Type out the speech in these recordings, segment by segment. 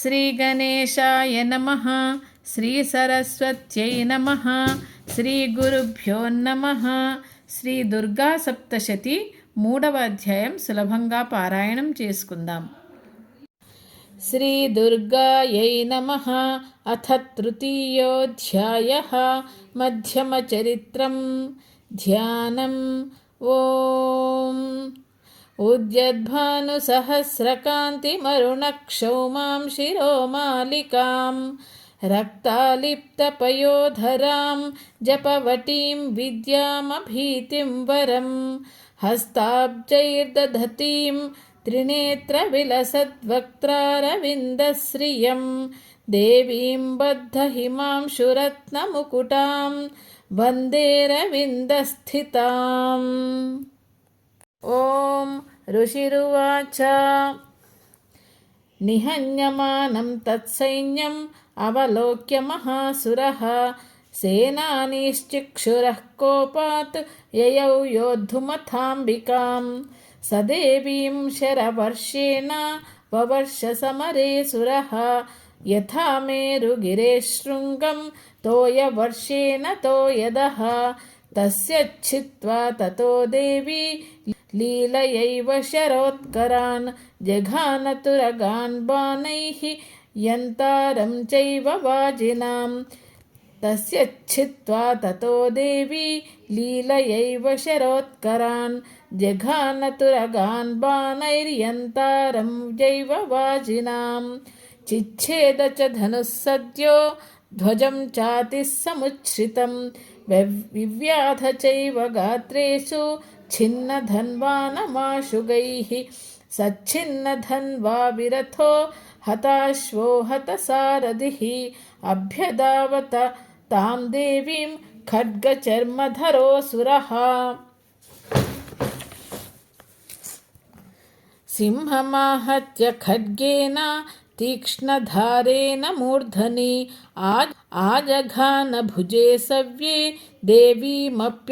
శ్రీగణేశాయ నమ. శ్రీసరస్వత్యై నమ. శ్రీగురుభ్యో నమ. శ్రీ దుర్గా సప్తశతి మూడవ అధ్యాయం సులభంగా పారాయణం చేసుకుందాం. శ్రీదుర్గాయై నమ. అథ తృతీయోధ్యాయ. మధ్యమచరిత్రం ధ్యానం. ఓం. उद्यद्भानुसहस्रकान्तिमरुणक्षौमां शिरोमालिकां रक्तालिप्तपयोधरां जपवटीं विद्यामभीतिं वरं हस्ताब्जैर्दधतीं त्रिनेत्रविलसद्वक्त्रारविन्दश्रियं देवीं बद्धहिमांशुरत्नमुकुटां वन्देरविन्दस्थिताम् ॐ ऋषिरुवाच निहन्यमानं तत्सैन्यम् अवलोक्य महासुरः सेनानीश्चिक्षुरः कोपात् ययौ योद्धुमथाम्बिकां स देवीं शरवर्षेण ववर्षसमरे सुरः यथा मेरुगिरे शृङ्गं तोयवर्षेण तोयदः तस्य छित्त्वा ततो देवी लीलयैव शरोत्करान् जघानतुरगान् बाणैः यन्तारं चैव वाजिनां तस्य छित्त्वा ततो देवी लीलयैव शरोत्करान् जघानतुरगान् बाणैर्यन्तारं जैव वाजिनां चिच्छेद च धनुः सद्यो ध्वजं चातिः समुच्छ्रितं विव्याध चैव गात्रेषु छिन्नधन्वानमाशुगैः सच्छिन्नधन्वा विरथो हताश्वो हतसारथिः अभ्यदावत तां देवीं खड्गचर्मधरोऽसुरः सिंहमाहत्य खड्गेन, तीक्ष्णधारेण मूर्धनि, आज, आजघानभुजे सव्ये देवीमप्यतिवेगवान्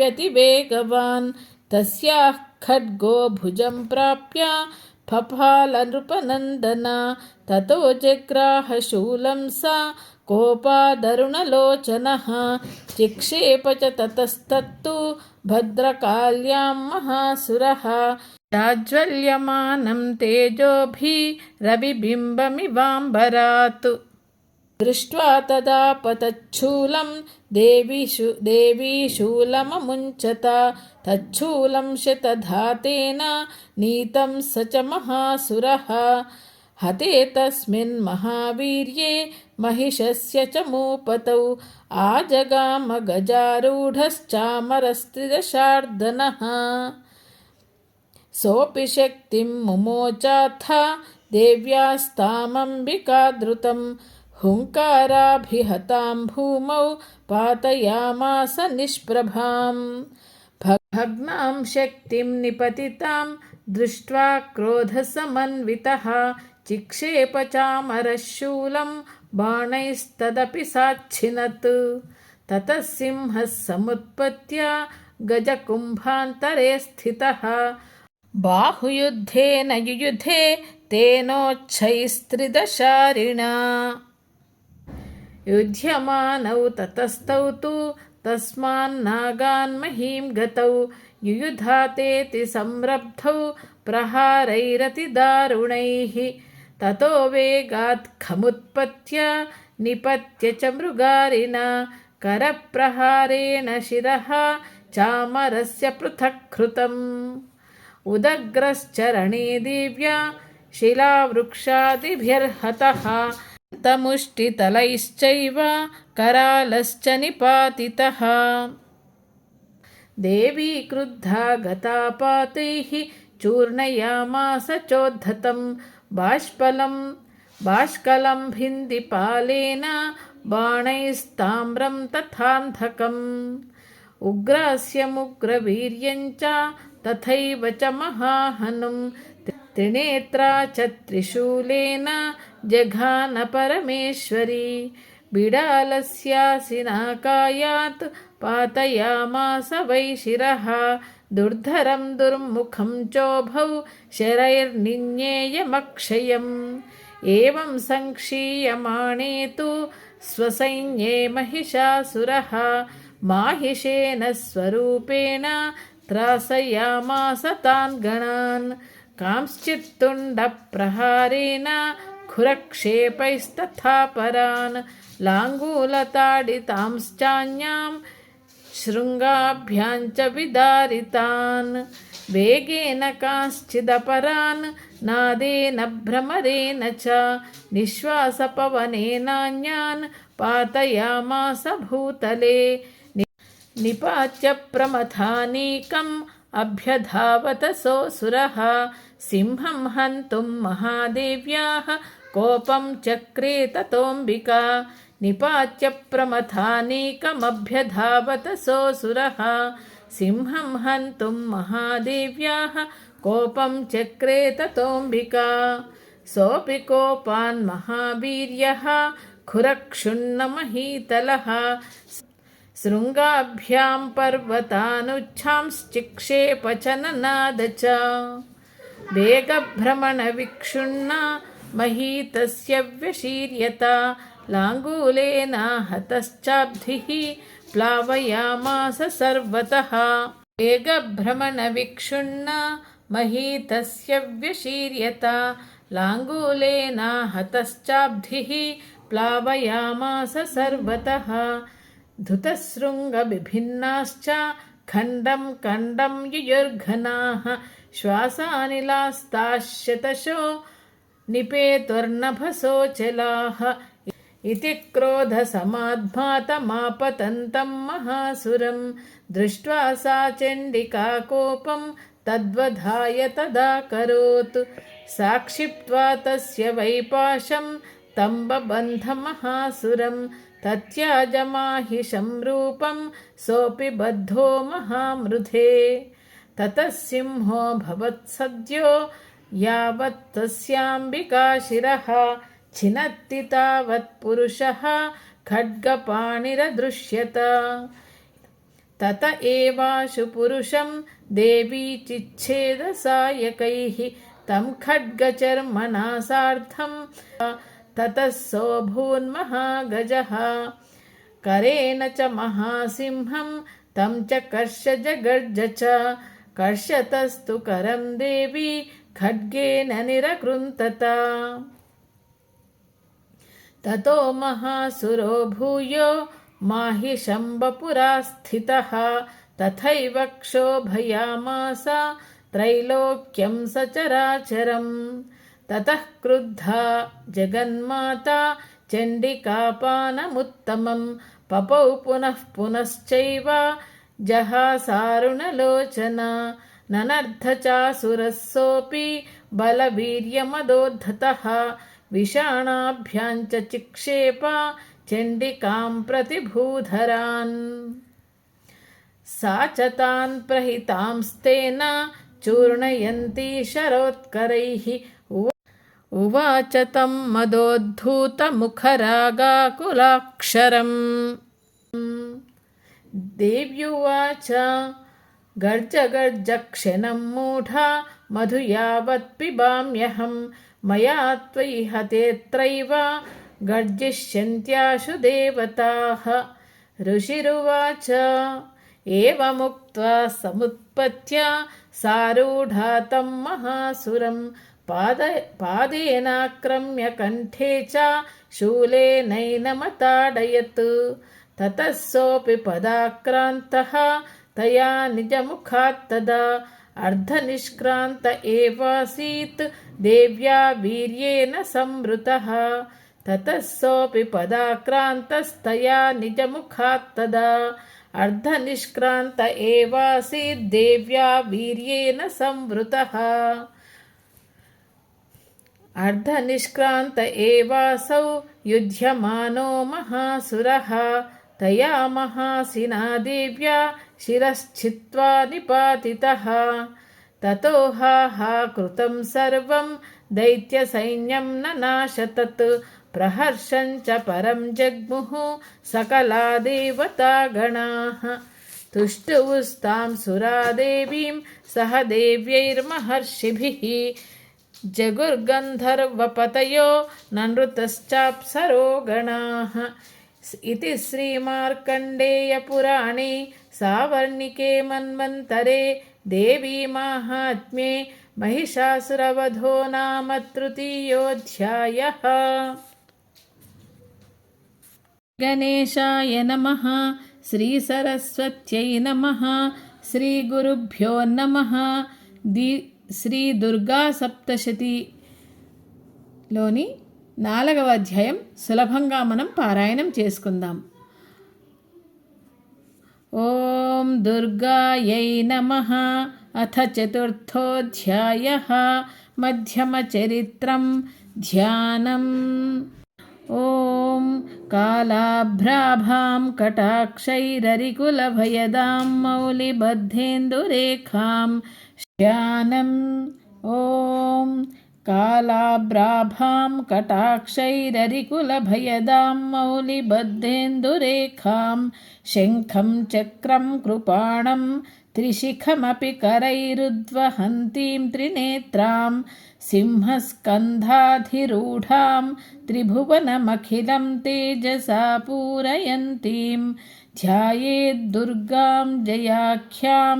तस्याः खड्गो भुजं प्राप्य फफालनृपनन्दन। ततो जग्राहशूलं सा कोपादरुणलोचनः। चिक्षेप च ततस्तत्तु भद्रकाल्यां महासुरः। जाज्वल्यमानं तेजोभिरविबिम्बमिवाम्बरात् दृष्ट्वा तदा पतच्छूलं देवीशु देवीशूलममुञ्चत तच्छूलं शतधातेन नीतं स च महासुरः हते तस्मिन् महावीर्ये महिषस्य च मूपतौ आजगामगजारूढश्चामरस्त्रिदशार्दनः सोऽपि शक्तिं मुमोचाथ देव्यास्तामम्बिकादृतं हुङ्काराभिहतां भूमौ पातयामास निष्प्रभां भग्नां शक्तिं निपतितां दृष्ट्वा क्रोधसमन्वितः चिक्षेप चामरः शूलं बाणैस्तदपि साच्छिनत् ततः सिंहः समुत्पत्य गजकुम्भान्तरे स्थितः बाहुयुद्धेन युयुधे तेनोच्छैस्त्रिदशारिणा युध्यमानौ ततस्तौ तु तस्मान्नागान्महीं गतौ युयुधातेति संरब्धौ प्रहारैरतिदारुणैः ततो वेगात् खमुत्पत्य निपत्य च मृगारिणा करप्रहारेण शिरः चामरस्य पृथक् कृतम् उदग्रश्चरणे दिव्या शिलावृक्षादिभिर्हतः तमुष्टितलैश्चैव करालश्च निपातितः देवी क्रुद्धा गतापातैः चूर्णयामास चोद्धतं बाष्पलं बाष्कलं भिन्दिपालेन बाणैस्ताम्रं तथान्धकम् उग्रास्यमुग्रवीर्यञ्च तथैव च महाहनुं త్రినేత్రా ఛత్రిశూలేన జఘాన పరమేశ్వరి. బిడాలస్యాసినాకాయాత్ పాతయామాస వై శిరः దుర్ధరం దుర్ముఖం చోభౌ శరైర్నిన్యేయమక్షయం. ఏం సంక్షీయమాణే తు స్వసైన్యే మహిషాసురः. మాహిషేన స్వరూపేణ త్రాసయామాస తాన్ గణాన్ कांश्चित्तुण्डप्रहारेण खुरक्षेपैस्तथा परान् लाङ्गूलताडितांश्चान्यां शृङ्गाभ्यां च विदारितान् वेगेन कांश्चिदपरान् नादेन भ्रमरेण च निःश्वासपवनेनान्यान् पातयामास भूतले निपात्य प्रमथानीकम् अभ्यधावत सोऽसुरः सिंहं हन्तुं महादेव्याः, कोपं चक्रे ततोऽम्बिका। निपात्य प्रमथानीकमभ्यधावत सोऽसुरः सिंहं हन्तुं महादेव्याः, कोपं चक्रे ततोऽम्बिका। सोऽपि कोपान् महावीर्यः खुरक्षुण्णमहीतलः శృంగాభ్యాం పర్వతానుచ్ఛాంశ్చిక్షేపచననాద చ వేగభ్రమణవిక్షుణ్ణ మహీతస్య వ్యశీర్యత లాంగూలేనా హతశ్చాబ్ధిः ప్లావయామాస సర్వతः వేగభ్రమణవిక్షుణ్ణ మహీతస్య వ్యశీర్యత లాంగూలేనా హతశ్చాబ్ధిः ప్లావయామాస సర్వతः धृतशृङ्गविभिन्नाश्च खण्डं खण्डं युयुर्घनाः श्वासानिलास्ताश्यतशो निपेतुर्नभसोचलाः इति क्रोधसमाध्मातमापतन्तं महासुरं दृष्ट्वा सा चण्डिका कोपं तद्वधाय तदा करोत् साक्षिप्त्वा तस्य वैपाशं तम्बबन्धमहासुरं तत्याजमाहिषं रूपं सोऽपि बद्धो महामृधे ततः सिंहो भवत्सद्यो यावत् तस्याम्बिका शिरः छिनत्ति तावत् पुरुषः खड्गपाणिरदृश्यत तत एवाशु पुरुषं देवी चिच्छेदसायकैः तं खड्गचर्मणा सार्धं ततः सोऽभून्महागजः करेण च महासिंहं तं च कर्षजगर्ज च कर्षतस्तु करं देवी खड्गेन निरकृन्तत ततो महासुरो भूयो माहिशम्बपुरा स्थितः तथैव क्षोभयामास त्रैलोक्यं सचराचरम् ततः क्रुद्धा जगन्माता चण्डिकापानमुत्तमं पपौ पुनः पुनश्चैव जहासारुणलोचना ननर्धचासुरः सोऽपि बलवीर्यमदोद्धतः विषाणाभ्यां च चिक्षेप चण्डिकां प्रतिभूधरान् सा च तान् प्रहितांस्तेन चूर्णयन्ती शरोत्करैः उवाच तं मदोद्धूतमुखरागाकुलाक्षरम्। देव्युवाच गर्ज गर्ज क्षणं मूढा मधु यावत् पिबाम्यहं मया त्वयि हतेऽत्रैव गर्जिष्यन्त्याशु देवताः। ऋषिरुवाच एवमुक्त्वा समुत्पत्य सारूढा तं महासुरं పాద పాదేనాక్రమ్య కంఠే చ శూలేనైనమతాడయత్. తతస్సోపి పదాక్రాంత తయా నిజముఖాత్ తదా అర్ధనిష్క్రాంత ఏవాసీత్ దేవ్యా వీర్యేణ సంవృత. తతస్సోపి పదాక్రాంతస్తయా నిజముఖాత్ తదా అర్ధనిష్క్రాంత ఏవాసీత్ దేవ్యా వీర్యేణ సంవృత. अर्धनिष्क्रान्त एवासौ युध्यमानो महासुरः तया महासिना देव्या शिरश्छित्त्वा निपातितः ततो हा हा कृतं सर्वं दैत्यसैन्यं न नाशतत् प्रहर्षं च परं जग्मुः सकला देवतागणाः तुष्टुवुस्तां सुरादेवीं सह देव्यैर्महर्षिभिः जगुर्गन्धर्वपतयो ननृतश्चाप्सरो गणाः इति श्रीमार्कण्डेयपुराणे सावर्णिके मन्वन्तरे देवीमाहात्म्ये महिषासुरवधो नाम तृतीयोऽध्यायः गणेशाय नमः श्रीसरस्वत्यै नमः श्रीगुरुभ्यो नमः दि శ్రీ దుర్గా సప్తశతిలోని నాలుగవ అధ్యాయం సులభంగా మనం పారాయణం చేసుకుందాం. ఓం దుర్గాయై నమ అథ చతుర్థోధ్యాయ మధ్యమ చరిత్రం ధ్యానం. ఓం కాలాభ్రాభాం కటాక్షైరరికులభయదాం మౌలిబద్ధేందురేఖాం श्यानम् ॐ कालाभ्राभां कटाक्षैररिकुलभयदां मौलिबद्धेन्दुरेखां शङ्खं चक्रं कृपाणं त्रिशिखमपि करैरुद्वहन्तीं त्रिनेत्रां सिंहस्कन्धाधिरूढां त्रिभुवनमखिलं तेजसा पूरयन्तीं ध्यायेद्दुर्गां जयाख्यां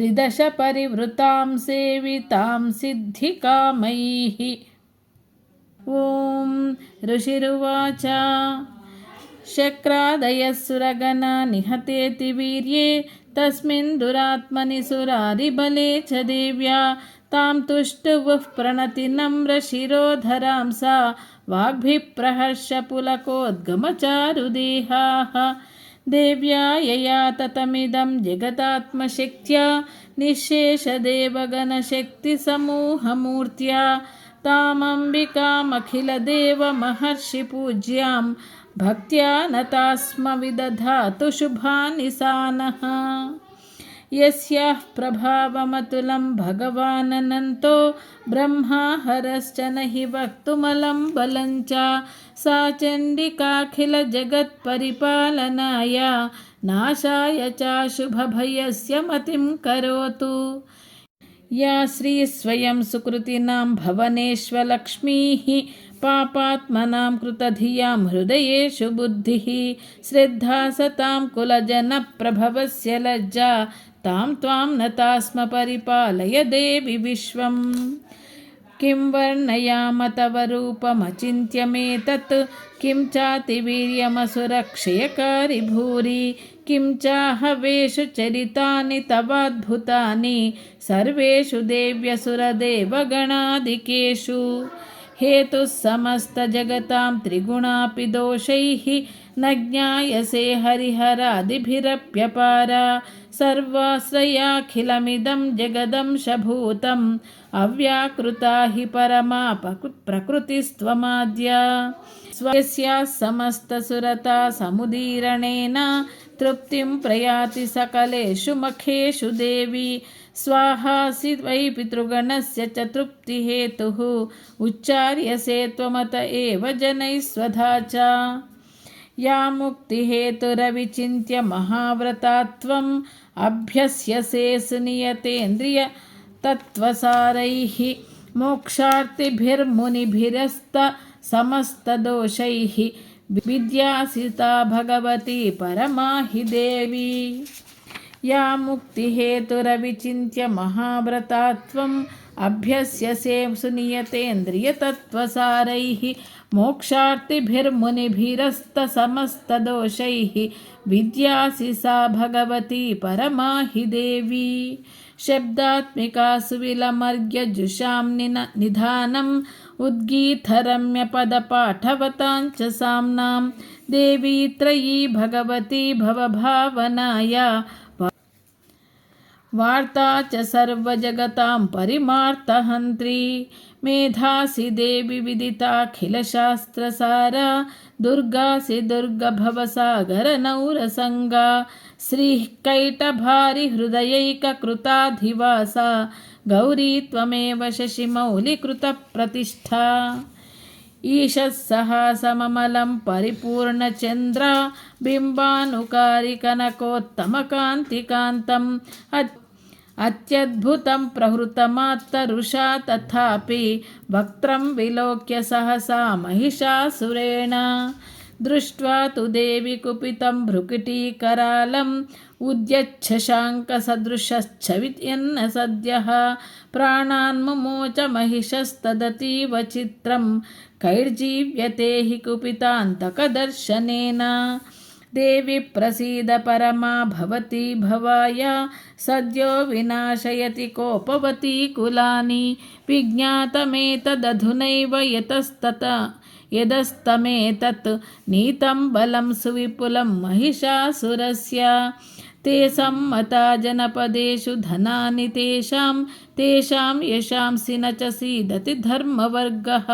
त्रिदशपरिवृतां सेवितां सिद्धिकामैः ॐ ऋषिरुवाच शक्रादयः सुरगणा निहतेति वीर्ये तस्मिन् दुरात्मनि सुरारिबले च देव्या तां तुष्टुवुः प्रणतिनम्रशिरोधरां सा वाग्भिप्रहर्षपुलकोद्गमचारुदेहाः देव्या यया ततमिदं जगदात्मशक्त्या निःशेषदेवगणशक्तिसमूहमूर्त्या तामम्बिकामखिलदेवमहर्षिपूज्यां भक्त्या नतास्म विदधातु शुभानिसानः यस्याः प्रभावमतुलं भगवाननन्तो ब्रह्मा हरश्च न हि वक्तुमलं बलं च सा चण्डिकाखिलजगत्परिपालनाय नाशाय च शुभभयस्य मतिं करोतु। या श्रीस्वयं सुकृतिनां भवनेष्वलक्ष्मीः पापात्मनां कृतधियाँ हृदयेषु बुद्धिः श्रद्धा सतां कुलजनप्रभवस्य लज्जा तां त्वां नतास्म परिपालय देवि विश्वम्। किं वर्णयाम तव रूपमचिन्त्यमेतत्? किं चातिवीर्यमसुरक्षयकारि भूरि? किं चाहवेषु चरितानि तवाद्भुतानि? सर्वेषु देव्यसुरदेवगणादिकेषु। हेतुः समस्तजगतां त्रिगुणापि दोषैः न ज्ञायसे हरिहरादिभिरप्यपारा। सर्वाश्रयाखिलमिदं जगदंशभूतम् अव्याकृता हि परमा प्रकृतिस्त्वमाद्या स्वस्याः समस्तसुरता समुदीरणेन तृप्तिं प्रयाति सकलेषु मखेषु देवी स्वाहासि वै पितृगणस्य च तृप्तिहेतुः उच्चार्यसे त्वमत एव जनैः स्वधा च या मुक्तिहेतुरविचिन्त्य महाव्रता त्वम् अभ्यस्यसे सुनियतेन्द्रिय तत्त्वसारैः मोक्षार्थिभिर्मुनिभिरस्त समस्तदोषैः विद्यासिता भगवती परमा हि देवी। या मुक्तिहेतुरविचिन्त्य महाव्रता त्वम् अभ्यस्यसे सुनियतेन्द्रियतत्त्वसारैः मोक्षार्थिभिर्मुनिभिरस्तसमस्तदोषैः विद्यासि सा भगवती परमा हि देवी। शब्दात्मिका सुविलमर्ग्यजुषां निन निधानम् उद्गीतरम्यपदपाठवतां च साम्नां। देवी त्रयी भगवती भवभावनाया वार्ता च सर्वजगतां परिमार्तहन्त्री। मेधासि देवि विदिताखिलशास्त्रसारा दुर्गासि दुर्गभवसागरनौरसङ्गा। श्रीः कैटभारिहृदयैककृताधिवासा गौरी त्वमेव शशिमौलिकृतप्रतिष्ठा। ईशः सहा सममलं परिपूर्णचन्द्रा। बिम्बानुकारिकनकोत्तमकान्तिकान्तम् अत्यद्भुतं प्रहृतमात्तरुषा तथापि वक्त्रं विलोक्य सहसा महिषासुरेण दृष्ट्वा तु देवि कुपितं भ्रुकुटीकरालम् उद्यच्छशाङ्कसदृशच्छवित्यन्न सद्यः प्राणान्मुमोच महिषस्तदतीव चित्रं कैर्जीव्यते हि कुपितान्तकदर्शनेन। देवि प्रसीद परमा भवती भवाय सद्यो विनाशयति कोपवती कुलानि विज्ञातमेतदधुनैव यतस्तत यदस्तमेतत् नीतं बलं सुविपुलं महिषासुरस्य ते सम्मता जनपदेषु धनानि तेषां तेषां यशांसि न च सीदति धर्मवर्गः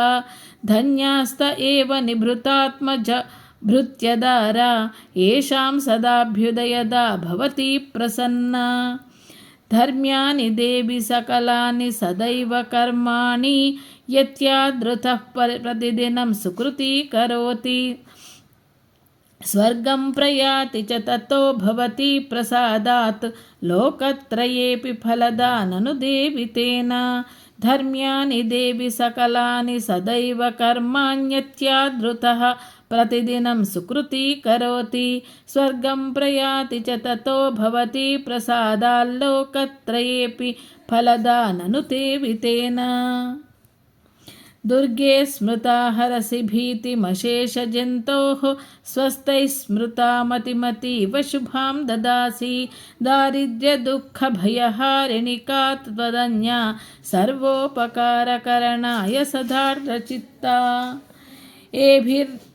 धन्यास्त एव निभृतात्मज भृत्यदारा येषां सदाभ्युदयदा भवति प्रसन्ना धर्म्यानि देवि सकलानि सदैव कर्माणि यत्यादृतः प्रतिदिनं सुकृती करोति स्वर्गं प्रयाति च ततो भवति प्रसादात् लोकत्रयेऽपि फलदा ननु देवि तेन धर्म्यानि देवि सकलानि सदैव कर्माण्यत्यादृतः प्रतिदिनं सुकृती करोति, स्वर्गं प्रयाति च ततो भवति, प्रसादाल्लोकत्रयेऽपि फलदा ननु ते वितेन। दुर्गे स्मृता हरसि भीतिमशेषजन्तोः स्वस्तैः स्मृता मतिमतीव शुभां ददासि। दारिद्र्यदुःखभयहारिणिका त्वदन्या सर्वोपकारकरणाय सदार्द्रचित्ता एभिर्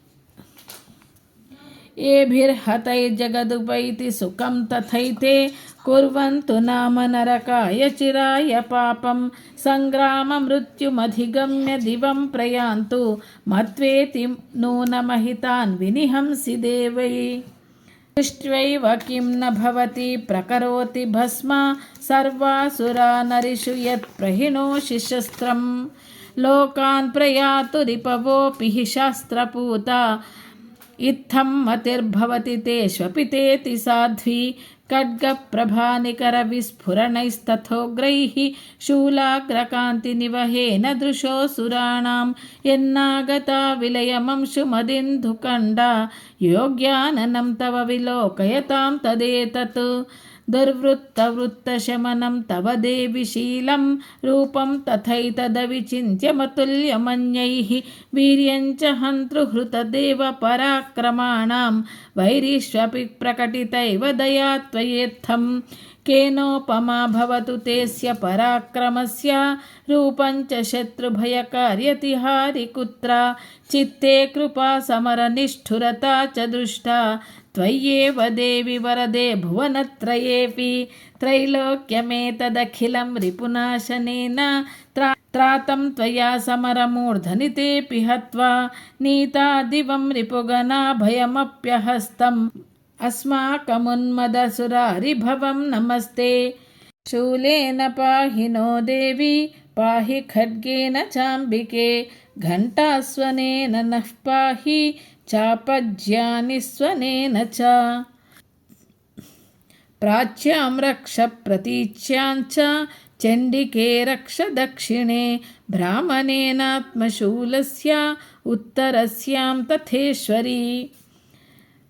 एभिर्हतैर्जगदुपैति सुखं तथैते, कुर्वन्तु नाम नरकाय चिराय पापं सङ्ग्राममृत्युमधिगम्य दिवं प्रयान्तु, मत्वेति नूनमहितान् विनिहंसि देवै। दृष्ट्वैव किं न भवति, प्रकरोति भस्मा, सर्वासुरा नरिषु यत्प्रहिणोषि शस्त्रं लोकान् प्रयातु रिपवोऽपि हि शास्त्रपूता इत्थं मतिर्भवति तेष्वपि तेति साध्वी खड्गप्रभानिकरविस्फुरणैस्तथोग्रैः शूलाग्रकान्तिनिवहेन दृशोऽसुराणां यन्नागता विलयमंशुमदिन्धुकण्डा योग्याननं तव विलोकयतां तदेतत् दुर्वृत्तवृत्तशमनं तव देवि शीलं रूपं तथैतदविचिन्त्यमतुल्यमन्यैः वीर्यञ्च हन्तृहृतदेव पराक्रमाणां वैरीष्वपि प्रकटितैव दया त्वयेत्थं। केनोपमा भवतु तेस्य पराक्रमस्य रूपं च शत्रुभयकार्यतिहारि कुत्र चित्ते कृपा समरनिष्ठुरता च दृष्टा। त्वय्येव देवि वरदे भुवनत्रयेऽपि त्रैलोक्यमेतदखिलं रिपुनाशनेन त्रा त्रातं त्वया समरमूर्धनि तेऽपि हत्वा नीता दिवं रिपुगणाभयमप्यहस्तम् अस्माकमुन्मदसुरारिभवं नमस्ते शूलेन पाहि नो देवी पाहि खड्गेन चाम्बिके घण्टास्वनेन नः पाहि చాపజ్యాని స్వనేన చ. ప్రాచ్యాం రక్ష ప్రతీచ్యాంచ చండికే రక్ష దక్షిణే. భ్రామణేనాత్మశూలస్య ఉత్తరస్యాం తథేశ్వరీ.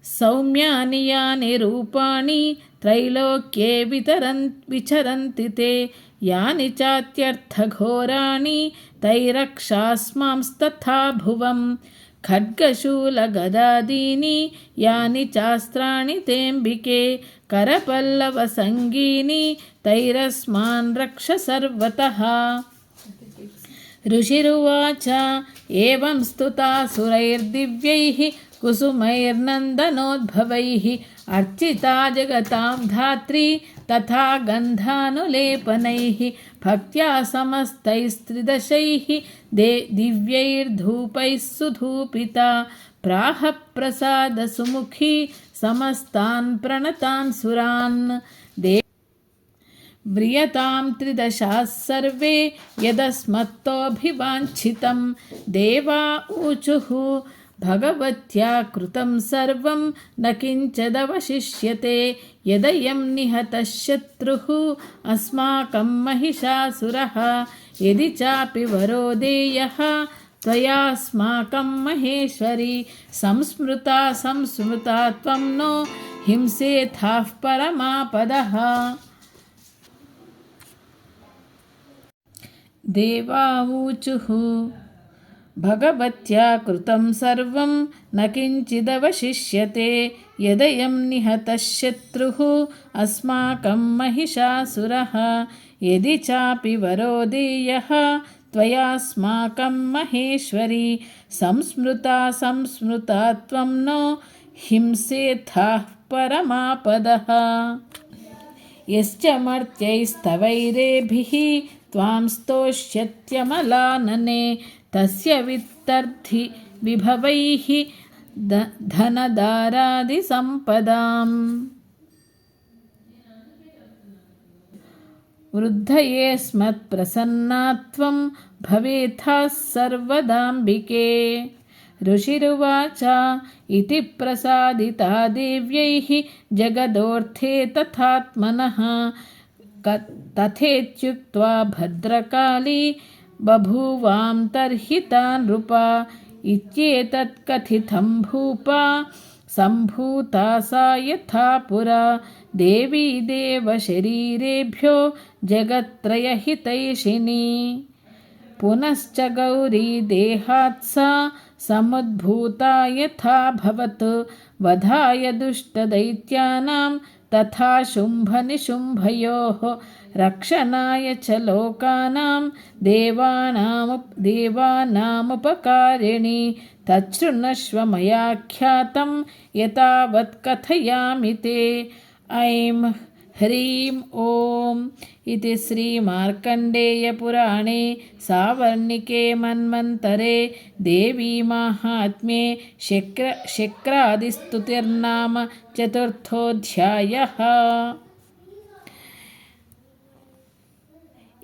సౌమ్యాని యాని రూపాణి త్రైలోక్యే వితరన్ విచరంతి తే. యాని చాత్యర్థఘోరాణి తైరక్షాస్మాంస్తథా భువం खड्गशूलगदादीनि यानि चास्त्राणि तेऽम्बिके करपल्लवसङ्गीनि तैरस्मान् रक्ष सर्वतः ऋषिरुवाच एवं स्तुता सुरैर्दिव्यैः कुसुमैर्नन्दनोद्भवैः अर्चिता जगतां धात्री तथा गन्धानुलेपनैः भक्त्या समस्तैस्त्रिदशैः दे दिव्यैर्धूपैः सुधूपिता प्राह प्रसादसुमुखी समस्तान् प्रणतान् सुरान् दे व्रियतां त्रिदशाः सर्वे यदस्मत्तोऽभिवाञ्छितं देवा ऊचुः भगवत्या कृतं सर्वं न किञ्चिदवशिष्यते यदयं निहतः शत्रुः अस्माकं महिषासुरः यदि चापि वरो देयः त्वयास्माकं महेश्वरी संस्मृता संस्मृता त्वं नो हिंसेथाः परमापदः देवावूचुः भगवत्या कृतं सर्वं न किञ्चिदवशिष्यते यदयं निहतः शत्रुः अस्माकं महिषासुरः यदि चापि वरो देयः त्वयास्माकं महेश्वरी संस्मृता संस्मृता त्वं नो हिंसेथाः परमापदः यश्च मर्त्यैस्तवैरेभिः त्वां स्तोष्यत्यमलानने तस्य वित्तर्थि विभवैः द धनदारादिसम्पदाम्। वृद्धये स्मत्प्रसन्ना त्वं भवेथाः सर्वदाम्बिके। ऋषिरुवाच इति प्रसादिता देव्यैः जगदोऽर्थे तथात्मनः तथेत्युक्त्वा भद्रकाली बभूवां तर्हि नृपा इत्येतत् भूपा, सम्भूता सा यथा पुरा। देवी देवशरीरेभ्यो जगत्त्रयहितैषिणी। पुनश्च गौरी सा समुद्भूता यथा भवत्। वधाय दुष्टदैत्यानां तथा शुम्भनिशुम्भयोः रक्षणाय च लोकानां देवानामु देवानामुपकारिणि तच्छृणश्व मया ख्यातं यतावत् कथयामि ते ऐं ह्रीं ॐ इति श्रीमार्कण्डेयपुराणे सावर्णिके मन्वन्तरे देवीमाहात्म्ये शक्र शक्रादिस्तुतिर्नाम चतुर्थोऽध्यायः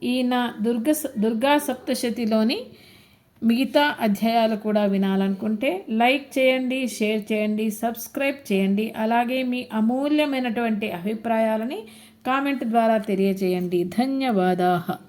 ఈయన దుర్గ దుర్గా సప్తశతిలోని మిగతా అధ్యాయాలు కూడా వినాలనుకుంటే లైక్ చేయండి షేర్ చేయండి సబ్స్క్రైబ్ చేయండి. అలాగే మీ అమూల్యమైనటువంటి అభిప్రాయాలని కామెంట్ ద్వారా తెలియజేయండి. ధన్యవాదాలు.